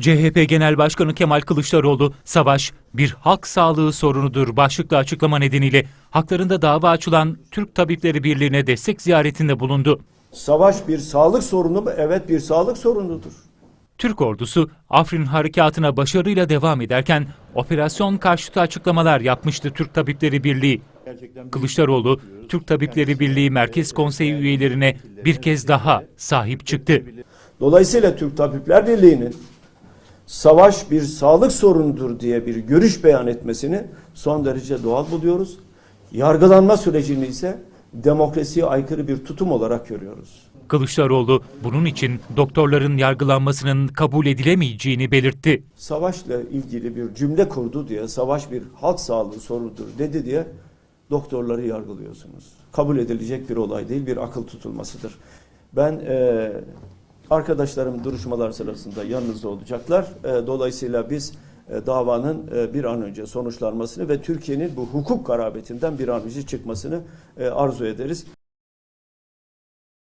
CHP Genel Başkanı Kemal Kılıçdaroğlu, savaş bir halk sağlığı sorunudur başlıklı açıklama nedeniyle haklarında dava açılan Türk Tabipleri Birliği'ne destek ziyaretinde bulundu. Savaş bir sağlık sorunu mu? Evet bir sağlık sorunudur. Türk ordusu Afrin harekatına başarıyla devam ederken operasyon karşıtı açıklamalar yapmıştı Türk Tabipleri Birliği. Kılıçdaroğlu, Türk Tabipleri Birliği Merkez Konseyi üyelerine bir kez daha sahip çıktı. Dolayısıyla Türk Tabipler Birliği'nin savaş bir sağlık sorunudur diye bir görüş beyan etmesini son derece doğal buluyoruz. Yargılanma sürecini ise demokrasiye aykırı bir tutum olarak görüyoruz. Kılıçdaroğlu bunun için doktorların yargılanmasının kabul edilemeyeceğini belirtti. Savaşla ilgili bir cümle kurdu diye, savaş bir halk sağlığı sorunudur dedi diye doktorları yargılıyorsunuz. Kabul edilecek bir olay değil, bir akıl tutulmasıdır. Ben e, arkadaşlarım duruşmalar sırasında yanınızda olacaklar. E, dolayısıyla biz e, davanın e, bir an önce sonuçlanmasını ve Türkiye'nin bu hukuk garabetinden bir an önce çıkmasını e, arzu ederiz.